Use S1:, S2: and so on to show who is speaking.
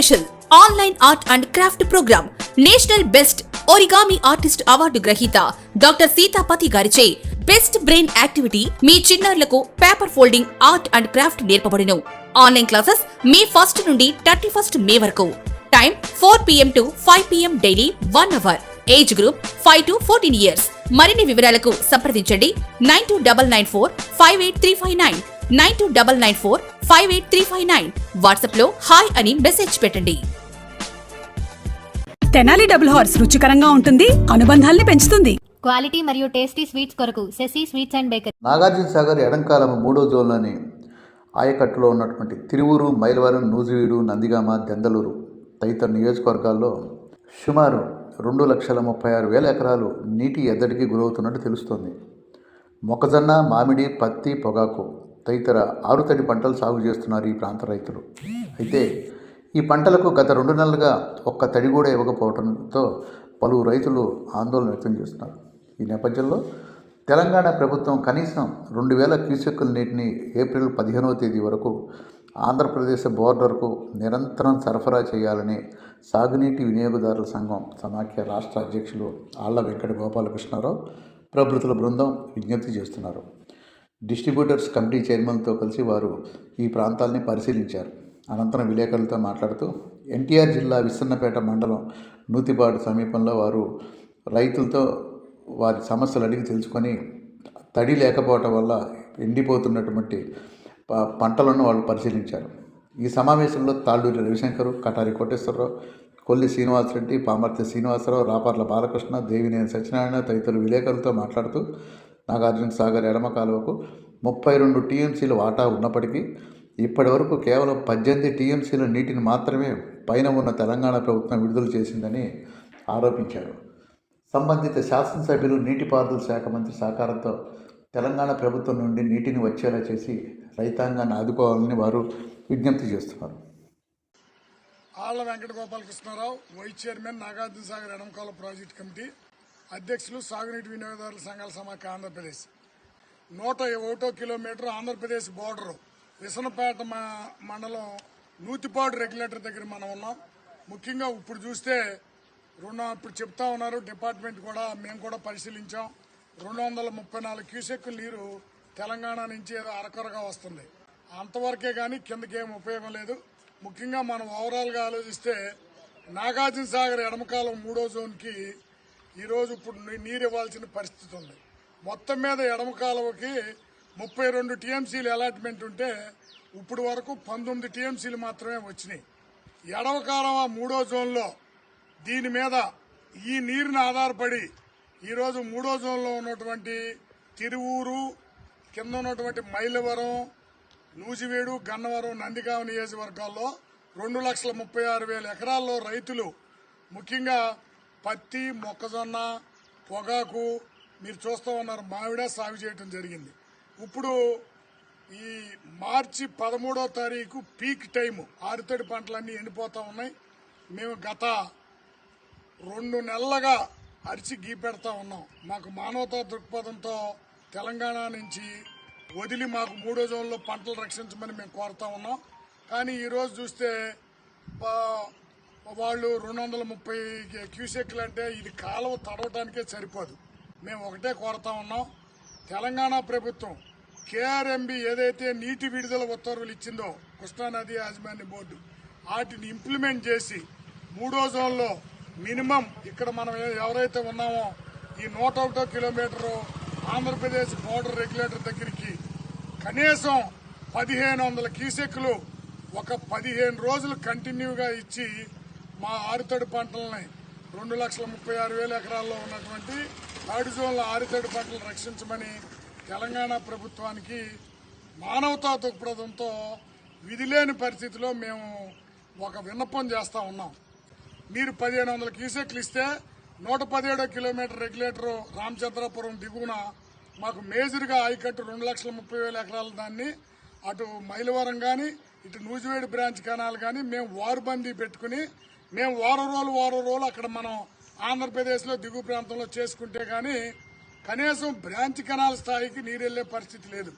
S1: Special online art and craft program national best origami artist award గ్రహీత doctor Seethapathi గారిచే best brain activity మీ చిన్నారులకు paper folding art and craft నేర్పబడును. Online classes May first నుండి thirty first May వరకు. Time four PM to five PM daily one hour age group five to fourteen years మరిన్ని వివరాలకు సంప్రదించండి. Nine two double nine four five eight three five nine nine two double nine four five eight three five nine. వాట్సాప్లో hi అని message పెట్టండి.
S2: Tenali double horse రుచికరంగా ఉంటుంది అనుబంధాల్ని పెంచుతుంది.
S3: Quality మరియు టేస్టీ స్వీట్స్ కొరకు Sasi sweets and bakery.
S4: Nagarjuna Sagar ఎడంకాలం మూడో జోన్లోని ఆయకట్టులో ఉన్నటువంటి తిరువూరు మైలవరం నూజివీడు నందిగామ దెందలూరు తదితర నియోజకవర్గాల్లో సుమారు రెండు లక్షల ముప్పై ఆరు వేల ఎకరాలు నీటి ఎద్దడికి గురవుతున్నట్టు తెలుస్తోంది. మొక్కజొన్న మామిడి పత్తి పొగాకు తదితర ఆరుతడి పంటలు సాగు చేస్తున్నారు ఈ ప్రాంత రైతులు. అయితే ఈ పంటలకు గత రెండు నెలలుగా ఒక్క తడి కూడా ఇవ్వకపోవడంతో పలువురు రైతులు ఆందోళన వ్యక్తం చేస్తున్నారు. ఈ నేపథ్యంలో తెలంగాణ ప్రభుత్వం కనీసం రెండు వేల క్యూసెక్కుల నీటిని ఏప్రిల్ పదిహేనవ తేదీ వరకు ఆంధ్రప్రదేశ్ బోర్డర్కు నిరంతరం సరఫరా చేయాలని సాగునీటి వినియోగదారుల సంఘం సమాఖ్య రాష్ట్ర అధ్యక్షులు ఆళ్ళ వెంకట గోపాలకృష్ణారావు ప్రభుత్వ బృందం విజ్ఞప్తి చేస్తున్నారు. డిస్ట్రిబ్యూటర్స్ కమిటీ చైర్మన్తో కలిసి వారు ఈ ప్రాంతాల్ని పరిశీలించారు. అనంతరం విలేకరులతో మాట్లాడుతూ ఎన్టీఆర్ జిల్లా విస్సన్నపేట మండలం నూతిపాడు సమీపంలో వారు రైతులతో వారి సమస్యలు అడిగి తెలుసుకొని తడి లేకపోవటం వల్ల ఎండిపోతున్నటువంటి ప- పంటలను వాళ్ళు పరిశీలించారు. ఈ సమావేశంలో తాళ్ళూరి రవిశంకర్ కటారి కోటేశ్వరరావు కొల్లి శ్రీనివాసరెడ్డి పామర్తి శ్రీనివాసరావు రాపర్ల బాలకృష్ణ దేవినేని సత్యనారాయణ తదితరులు విలేకరులతో మాట్లాడుతూ నాగార్జున సాగర్ ఎడమ కాలువకు ముప్పై రెండు టీఎంసీల వాటా ఉన్నప్పటికీ ఇప్పటి వరకు కేవలం పద్దెనిమిది టీఎంసీల నీటిని మాత్రమే పైన ఉన్న తెలంగాణ ప్రభుత్వం విడుదల చేసిందని ఆరోపించారు. సంబంధిత శాసనసభ్యులు నీటిపారుదల శాఖ మంత్రి సహకారంతో తెలంగాణ ప్రభుత్వం నుండి నీటిని వచ్చేలా చేసి రైతాంగాన్ని ఆదుకోవాలని వారు విజ్ఞప్తి చేస్తున్నారు.
S5: ఆళ్ళ వెంకట గోపాలకృష్ణారావు వైస్ చైర్మన్ నాగార్జున సాగర్ ఎడంకాల ప్రాజెక్ట్ కమిటీ అధ్యక్షులు సాగునీటి వినియోగదారుల సంఘాల సమాఖ్య ఆంధ్రప్రదేశ్. నూట ఒకటో కిలోమీటర్ ఆంధ్రప్రదేశ్ బోర్డరు విసనపేట మండలం నూతిపాడు రెగ్యులేటర్ దగ్గర మనం ఉన్నాం. ముఖ్యంగా ఇప్పుడు చూస్తే రుణం ఇప్పుడు చెప్తా ఉన్నారు డిపార్ట్మెంట్ కూడా మేము కూడా పరిశీలించాం. రెండు వందల ముప్పై నాలుగు క్యూసెక్కుల నీరు తెలంగాణ నుంచి ఏదో అరకొరగా వస్తుంది. అంతవరకే కానీ కిందకేం ఉపయోగం లేదు. ముఖ్యంగా మనం ఓవరాల్గా ఆలోచిస్తే నాగార్జున సాగర్ ఎడమకాలం మూడో జోన్కి ఈరోజు ఇప్పుడు నీరు ఇవ్వాల్సిన పరిస్థితి ఉంది. మొత్తం మీద ఎడమ కాలువకి ముప్పై రెండు టీఎంసీలు అలాట్మెంట్ ఉంటే ఇప్పుడు వరకు పంతొమ్మిది టీఎంసీలు మాత్రమే వచ్చినాయి. ఎడమ కాలువ మూడో జోన్లో దీని మీద ఈ నీరుని ఆధారపడి ఈరోజు మూడో జోన్లో ఉన్నటువంటి తిరువూరు కింద ఉన్నటువంటి మైలవరం నూజివేడు గన్నవరం నందిగామ నియోజకవర్గాల్లో రెండు లక్షల ముప్పై ఆరు వేల ఎకరాల్లో రైతులు ముఖ్యంగా పత్తి మొక్కజొన్న పొగాకు మీరు చూస్తూ ఉన్నారు. మామిడ సాగు చేయటం జరిగింది. ఇప్పుడు ఈ మార్చి పదమూడో తారీఖు పీక్ టైము. ఆరుతడి పంటలన్నీ ఎండిపోతూ ఉన్నాయి. మేము గత రెండు నెలలుగా అరిచి గీపెడతా ఉన్నాం. మాకు మానవతా దృక్పథంతో తెలంగాణ నుంచి వదిలి మాకు మూడో జోన్లో పంటలు రక్షించమని మేము కోరుతా ఉన్నాం. కానీ ఈరోజు చూస్తే వాళ్ళు రెండు వందల ముప్పై క్యూసెక్లు అంటే ఇది కాలువ తడవటానికే సరిపోదు. మేము ఒకటే కోరుతా ఉన్నాం. తెలంగాణ ప్రభుత్వం కేఆర్ఎంబి ఏదైతే నీటి విడుదల ఉత్తర్వులు ఇచ్చిందో కృష్ణానది యాజమాన్య బోర్డు వాటిని ఇంప్లిమెంట్ చేసి మూడో జోన్లో మినిమం ఇక్కడ మనం ఎవరైతే ఉన్నామో ఈ నూట ఒకటో కిలోమీటరు ఆంధ్రప్రదేశ్ బోర్డర్ రెగ్యులేటర్ దగ్గరికి కనీసం పదిహేను వందల క్యూసెక్లు ఒక పదిహేను రోజులు కంటిన్యూగా ఇచ్చి మా ఆరుతడి పంటలని రెండు లక్షల ముప్పై ఆరు వేల ఎకరాల్లో ఉన్నటువంటి థర్డ్ జోన్ల ఆరుతడి పంటలు రక్షించమని తెలంగాణ ప్రభుత్వానికి మానవతా దృక్పథంతో విధిలేని పరిస్థితిలో మేము ఒక విన్నపం చేస్తా ఉన్నాం. మీరు పదిహేను వందల క్యూసెక్లు ఇస్తే నూట పదిహేడో కిలోమీటర్ రెగ్యులేటర్ రామచంద్రపురం దిగువన మాకు మేజర్గా ఆయకట్టు రెండు లక్షల ముప్పై వేల ఎకరాల దాన్ని అటు మైలవరం కానీ ఇటు నూజివేడు బ్రాంచ్ కెనాల్ కానీ మేము వారుబందీ పెట్టుకుని మేము వారం రోజులు వారం రోజులు అక్కడ మనం ఆంధ్రప్రదేశ్లో దిగువ ప్రాంతంలో చేసుకుంటే కానీ కనీసం బ్రాంచ్ కెనాల్ స్థాయికి నీరెళ్ళే పరిస్థితి లేదు.